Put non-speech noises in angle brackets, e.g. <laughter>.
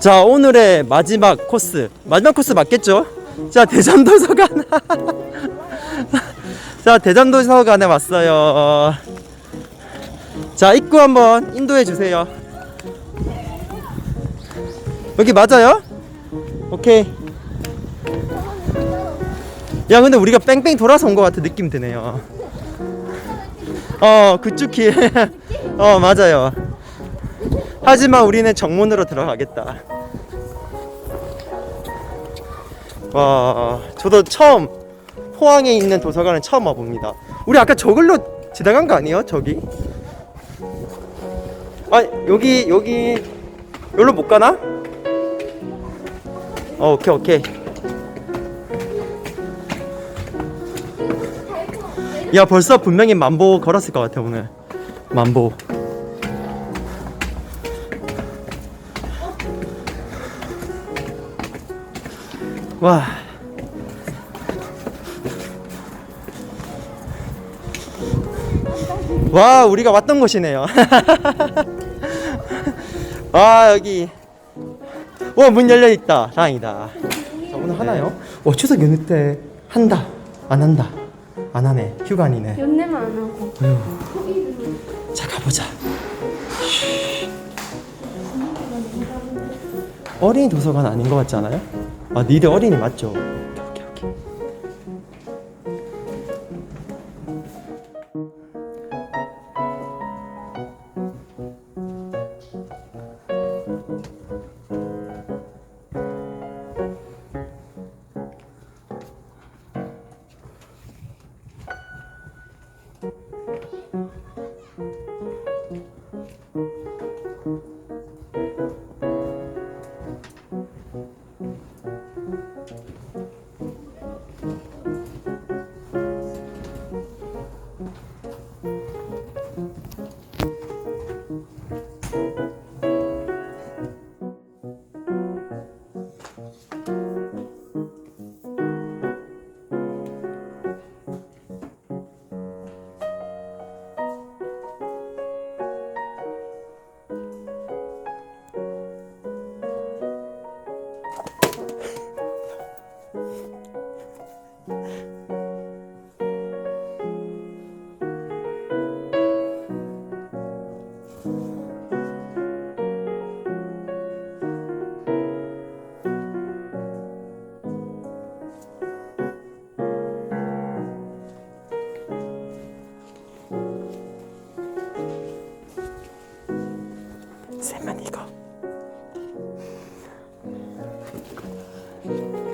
자 오늘의 마지막 코스. 마지막 코스 맞겠죠? 자 대전도서관. <laughs> 자 대전도서관에 왔어요. 자 입구 한번 인도해 주세요. 여기 맞아요? 오케이. 야 근데 우리가 뺑뺑 돌아서 온 것 같은 느낌 드네요. 어 그쪽 길어 <laughs> 맞아요 하지만 우리는 정문으로 들어가겠다. 와 저도 처음 포항에 있는 도서관은 처음 와봅니다. 우리 아까 저걸로 지나간 거 아니에요 저기? 아 여기 여기 여기로 못 가나? 어 오케이 오케이. 야 벌써 분명히 만보 걸었을 것 같아 오늘. 만보 와 와, 우리가 왔던 곳이네요. <laughs> 아, 여기. 와, 문 열려 있다. 다행이다. 자, 오늘 하나요? 와, 추석 연휴 때 한다. 안 한다. 안 하네. 휴가 아니네. 연내만 안 하고 자, 가보자. 어린이 도서관 아닌 것 같지 않아요? 아, 니들 어린이 맞죠? 千万に行こう。